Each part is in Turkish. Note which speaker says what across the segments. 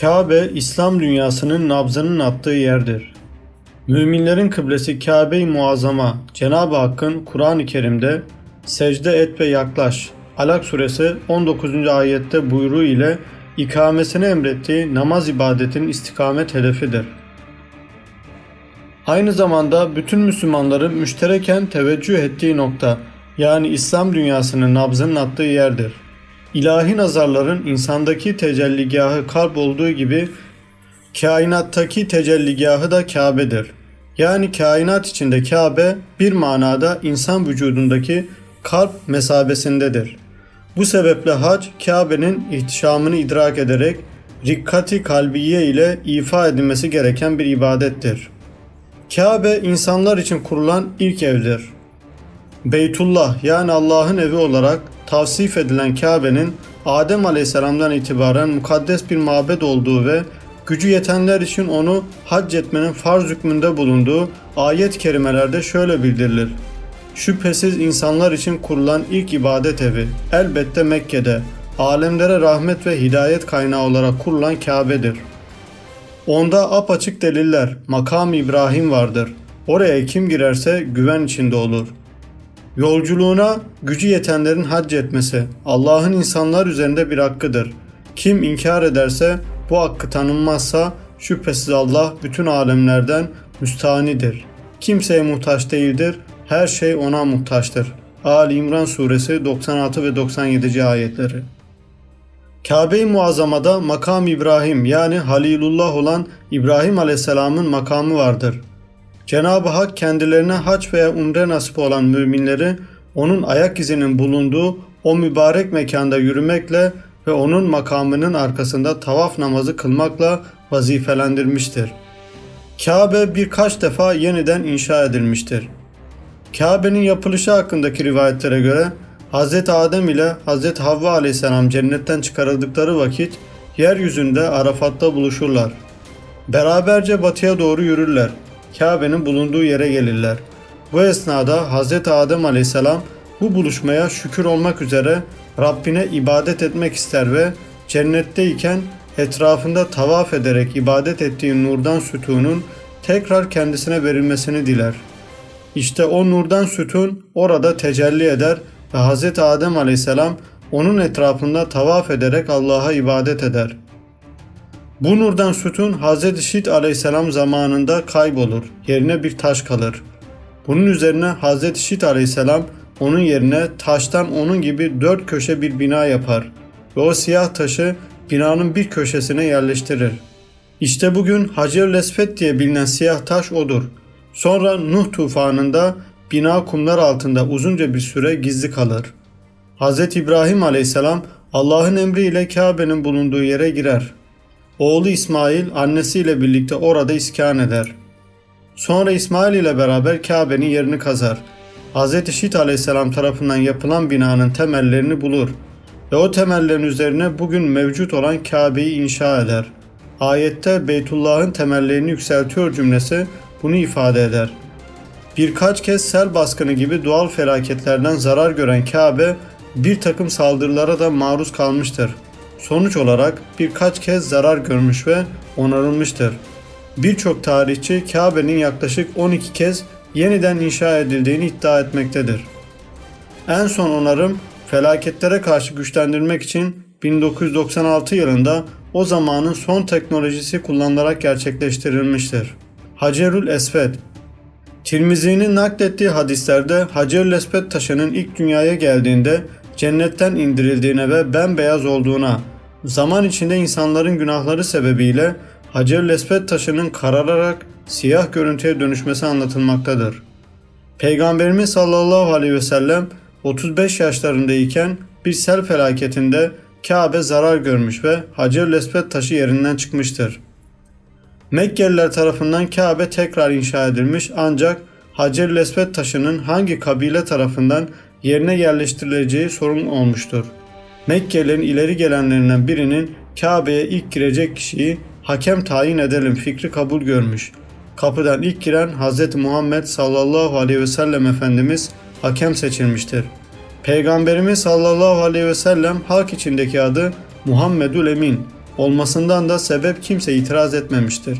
Speaker 1: Kabe, İslam dünyasının nabzının attığı yerdir. Müminlerin kıblesi Kabe-i Muazzama, Cenab-ı Hakk'ın Kur'an-ı Kerim'de secde et ve yaklaş, Alak suresi 19. ayette buyruğu ile ikamesini emrettiği namaz ibadetinin istikamet hedefidir. Aynı zamanda bütün Müslümanların müştereken teveccüh ettiği nokta, yani İslam dünyasının nabzının attığı yerdir. İlahi nazarların insandaki tecelligahı kalp olduğu gibi kainattaki tecelligahı da Kabe'dir. Yani kainat içinde Kabe bir manada insan vücudundaki kalp mesabesindedir. Bu sebeple hac Kabe'nin ihtişamını idrak ederek rikkati kalbiye ile ifa edilmesi gereken bir ibadettir. Kabe insanlar için kurulan ilk evdir. Beytullah yani Allah'ın evi olarak tavsif edilen Kabe'nin Adem Aleyhisselam'dan itibaren mukaddes bir mabed olduğu ve gücü yetenler için onu hac etmenin farz hükmünde bulunduğu ayet-i kerimelerde şöyle bildirilir. Şüphesiz insanlar için kurulan ilk ibadet evi elbette Mekke'de alemlere rahmet ve hidayet kaynağı olarak kurulan Kabe'dir. Onda apaçık deliller, makam İbrahim vardır. Oraya kim girerse güven içinde olur.'' Yolculuğuna gücü yetenlerin hac etmesi Allah'ın insanlar üzerinde bir hakkıdır. Kim inkar ederse bu hakkı tanınmazsa şüphesiz Allah bütün alemlerden müstahanidir. Kimseye muhtaç değildir, her şey ona muhtaçtır. Ali İmran suresi 96 ve 97. ayetleri. Kabe-i Muazzama'da makam İbrahim yani Halilullah olan İbrahim Aleyhisselam'ın makamı vardır. Cenab-ı Hak kendilerine hac veya umre nasip olan müminleri onun ayak izinin bulunduğu o mübarek mekanda yürümekle ve onun makamının arkasında tavaf namazı kılmakla vazifelendirmiştir. Kabe birkaç defa yeniden inşa edilmiştir. Kabe'nin yapılışı hakkındaki rivayetlere göre Hz. Adem ile Hz. Havva aleyhisselam cennetten çıkarıldıkları vakit yeryüzünde Arafat'ta buluşurlar. Beraberce batıya doğru yürürler. Kabe'nin bulunduğu yere gelirler. Bu esnada Hz. Adem aleyhisselam bu buluşmaya şükür olmak üzere Rabbine ibadet etmek ister ve cennetteyken etrafında tavaf ederek ibadet ettiği nurdan sütunun tekrar kendisine verilmesini diler. İşte o nurdan sütun orada tecelli eder ve Hz. Adem aleyhisselam onun etrafında tavaf ederek Allah'a ibadet eder.'' Bu nurdan sütun Hz. Şit aleyhisselam zamanında kaybolur. Yerine bir taş kalır. Bunun üzerine Hz. Şit aleyhisselam onun yerine taştan onun gibi dört köşe bir bina yapar ve o siyah taşı binanın bir köşesine yerleştirir. İşte bugün Hacer Lesfet diye bilinen siyah taş odur. Sonra Nuh tufanında bina kumlar altında uzunca bir süre gizli kalır. Hz. İbrahim aleyhisselam Allah'ın emriyle Kabe'nin bulunduğu yere girer. Oğlu İsmail annesiyle birlikte orada iskan eder. Sonra İsmail ile beraber Kabe'nin yerini kazar. Hz. Şit aleyhisselam tarafından yapılan binanın temellerini bulur ve o temellerin üzerine bugün mevcut olan Kabe'yi inşa eder. Ayette Beytullah'ın temellerini yükseltiyor cümlesi bunu ifade eder. Birkaç kez sel baskını gibi doğal felaketlerden zarar gören Kabe bir takım saldırılara da maruz kalmıştır. Sonuç olarak birkaç kez zarar görmüş ve onarılmıştır. Birçok tarihçi Kabe'nin yaklaşık 12 kez yeniden inşa edildiğini iddia etmektedir. En son onarım felaketlere karşı güçlendirmek için 1996 yılında o zamanın son teknolojisi kullanılarak gerçekleştirilmiştir. Hacerül Esved Tirmizi'nin naklettiği hadislerde Hacerül Esved taşının ilk dünyaya geldiğinde cennetten indirildiğine ve bembeyaz olduğuna, zaman içinde insanların günahları sebebiyle Hacer Lesbet taşının karararak siyah görüntüye dönüşmesi anlatılmaktadır. Peygamberimiz sallallahu aleyhi ve sellem 35 yaşlarındayken bir sel felaketinde Kabe zarar görmüş ve Hacer Lesbet taşı yerinden çıkmıştır. Mekkeliler tarafından Kabe tekrar inşa edilmiş ancak Hacer Lesbet taşının hangi kabile tarafından yerine yerleştirileceği sorun olmuştur. Mekkelilerin ileri gelenlerinden birinin Kabe'ye ilk girecek kişiyi hakem tayin edelim fikri kabul görmüş. Kapıdan ilk giren Hz. Muhammed sallallahu aleyhi ve sellem Efendimiz hakem seçilmiştir. Peygamberimiz sallallahu aleyhi ve sellem halk içindeki adı Muhammedül Emin olmasından da sebep kimse itiraz etmemiştir.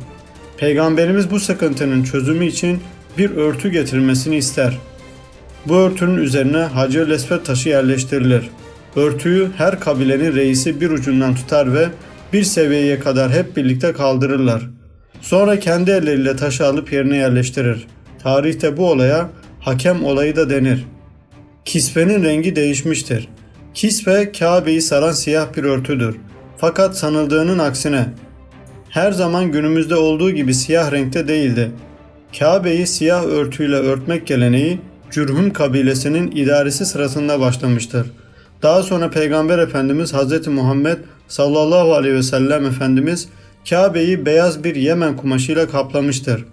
Speaker 1: Peygamberimiz bu sıkıntının çözümü için bir örtü getirilmesini ister. Bu örtünün üzerine Hacer Lesvet taşı yerleştirilir. Örtüyü her kabilenin reisi bir ucundan tutar ve bir seviyeye kadar hep birlikte kaldırırlar. Sonra kendi elleriyle taşı alıp yerine yerleştirir. Tarihte bu olaya hakem olayı da denir. Kisvenin rengi değişmiştir. Kisve Kabe'yi saran siyah bir örtüdür. Fakat sanıldığının aksine her zaman günümüzde olduğu gibi siyah renkte değildi. Kabe'yi siyah örtüyle örtmek geleneği Cürhüm kabilesinin idaresi sırasında başlamıştır. Daha sonra Peygamber Efendimiz Hz. Muhammed sallallahu aleyhi ve sellem Efendimiz Kabe'yi beyaz bir Yemen kumaşıyla kaplamıştır.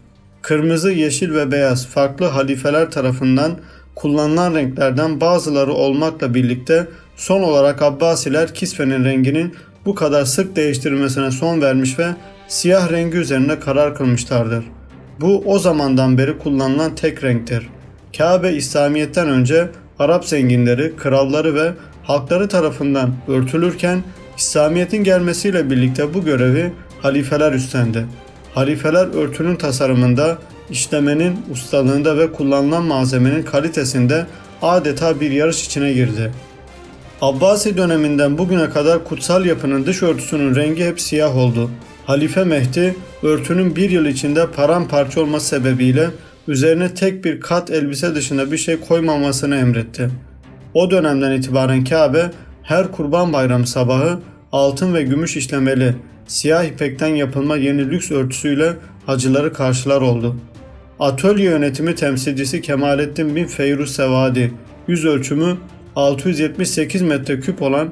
Speaker 1: Kırmızı, yeşil ve beyaz farklı halifeler tarafından kullanılan renklerden bazıları olmakla birlikte son olarak Abbasiler kisvenin renginin bu kadar sık değiştirilmesine son vermiş ve siyah rengi üzerinde karar kılmışlardır. Bu o zamandan beri kullanılan tek renktir. Kabe İslamiyet'ten önce Arap zenginleri, kralları ve halkları tarafından örtülürken İslamiyet'in gelmesiyle birlikte bu görevi halifeler üstlendi. Halifeler örtünün tasarımında, işlemenin ustalığında ve kullanılan malzemenin kalitesinde adeta bir yarış içine girdi. Abbasi döneminden bugüne kadar kutsal yapının dış örtüsünün rengi hep siyah oldu. Halife Mehdi örtünün bir yıl içinde paramparça olması sebebiyle üzerine tek bir kat elbise dışında bir şey koymamasını emretti. O dönemden itibaren Kabe her kurban bayramı sabahı altın ve gümüş işlemeli siyah ipekten yapılma yeni lüks örtüsüyle hacıları karşılar oldu. Atölye yönetimi temsilcisi Kemalettin bin Feyruz Sevadi yüz ölçümü 678 metreküp olan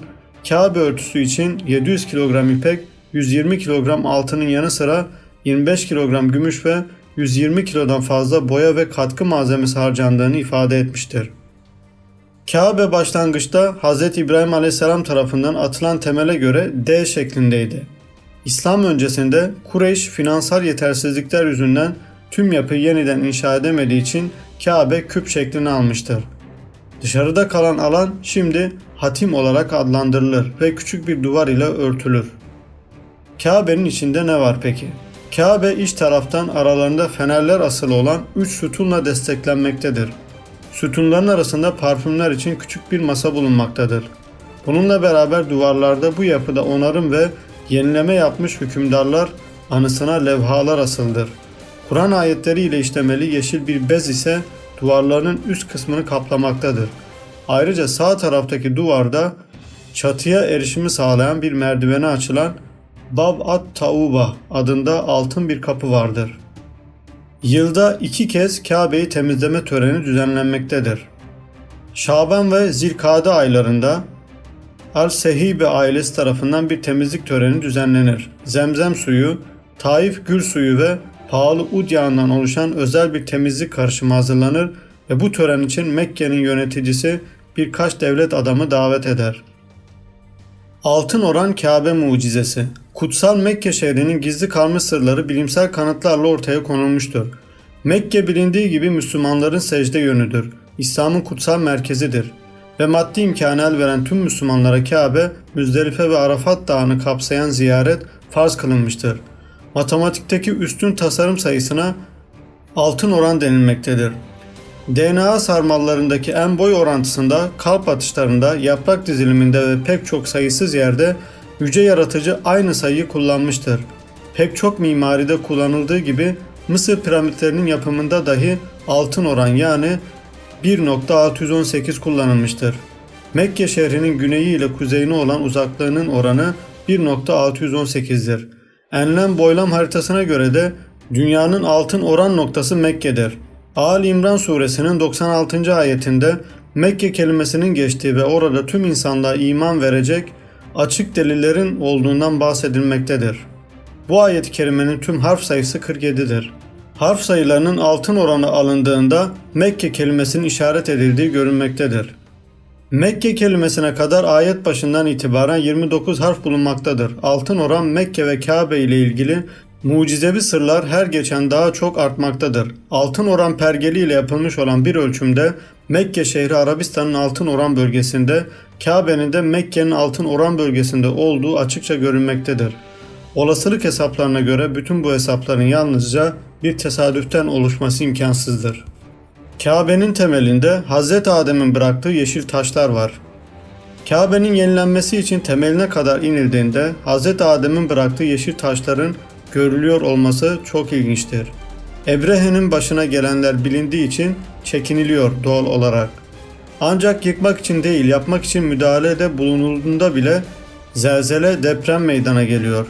Speaker 1: Kabe örtüsü için 700 kilogram ipek, 120 kilogram altının yanı sıra 25 kilogram gümüş ve 120 kilodan fazla boya ve katkı malzemesi harcandığını ifade etmiştir. Kabe başlangıçta Hz. İbrahim Aleyhisselam tarafından atılan temele göre D şeklindeydi. İslam öncesinde Kureyş finansal yetersizlikler yüzünden tüm yapıyı yeniden inşa edemediği için Kabe küp şeklini almıştır. Dışarıda kalan alan şimdi hatim olarak adlandırılır ve küçük bir duvar ile örtülür. Kabe'nin içinde ne var peki? Kabe iç taraftan aralarında fenerler asılı olan 3 sütunla desteklenmektedir. Sütunların arasında parfümler için küçük bir masa bulunmaktadır. Bununla beraber duvarlarda bu yapıda onarım ve yenileme yapmış hükümdarlar anısına levhalar asıldır. Kur'an ayetleri ile işlemeli yeşil bir bez ise duvarların üst kısmını kaplamaktadır. Ayrıca sağ taraftaki duvarda çatıya erişimi sağlayan bir merdivene açılan Bab at Tauba adında altın bir kapı vardır. Yılda iki kez Kabe'yi temizleme töreni düzenlenmektedir. Şaban ve Zilkade aylarında Al-Sehibe ailesi tarafından bir temizlik töreni düzenlenir. Zemzem suyu, Taif gül suyu ve pahalı ud yağından oluşan özel bir temizlik karışımı hazırlanır ve bu tören için Mekke'nin yöneticisi birkaç devlet adamı davet eder. Altın oran Kabe mucizesi Kutsal Mekke şehrinin gizli kalmış sırları bilimsel kanıtlarla ortaya konulmuştur. Mekke bilindiği gibi Müslümanların secde yönüdür. İslam'ın kutsal merkezidir ve maddi imkanı el veren tüm Müslümanlara Kabe, Müzdelife ve Arafat Dağı'nı kapsayan ziyaret farz kılınmıştır. Matematikteki üstün tasarım sayısına altın oran denilmektedir. DNA sarmallarındaki en boy orantısında, kalp atışlarında, yaprak diziliminde ve pek çok sayısız yerde yüce yaratıcı aynı sayıyı kullanmıştır. Pek çok mimaride kullanıldığı gibi Mısır piramitlerinin yapımında dahi altın oran yani 1.618 kullanılmıştır. Mekke şehrinin güneyi ile kuzeyine olan uzaklığının oranı 1.618'dir. Enlem boylam haritasına göre de dünyanın altın oran noktası Mekke'dir. Ali İmran suresinin 96. ayetinde Mekke kelimesinin geçtiği ve orada tüm insanlığa iman verecek açık delillerin olduğundan bahsedilmektedir. Bu ayet-i kerimenin tüm harf sayısı 47'dir. Harf sayılarının altın oranı alındığında Mekke kelimesinin işaret edildiği görünmektedir. Mekke kelimesine kadar ayet başından itibaren 29 harf bulunmaktadır. Altın oran Mekke ve Kabe ile ilgili mucizevi sırlar her geçen daha çok artmaktadır. Altın oran pergeli ile yapılmış olan bir ölçümde Mekke şehri Arabistan'ın altın oran bölgesinde Kabe'nin de Mekke'nin altın oran bölgesinde olduğu açıkça görünmektedir. Olasılık hesaplarına göre bütün bu hesapların yalnızca bir tesadüften oluşması imkansızdır. Kabe'nin temelinde Hz. Adem'in bıraktığı yeşil taşlar var. Kabe'nin yenilenmesi için temeline kadar inildiğinde Hz. Adem'in bıraktığı yeşil taşların görülüyor olması çok ilginçtir. Ebrehe'nin başına gelenler bilindiği için çekiniliyor doğal olarak. Ancak yıkmak için değil yapmak için müdahalede bulunulduğunda bile zelzele deprem meydana geliyor.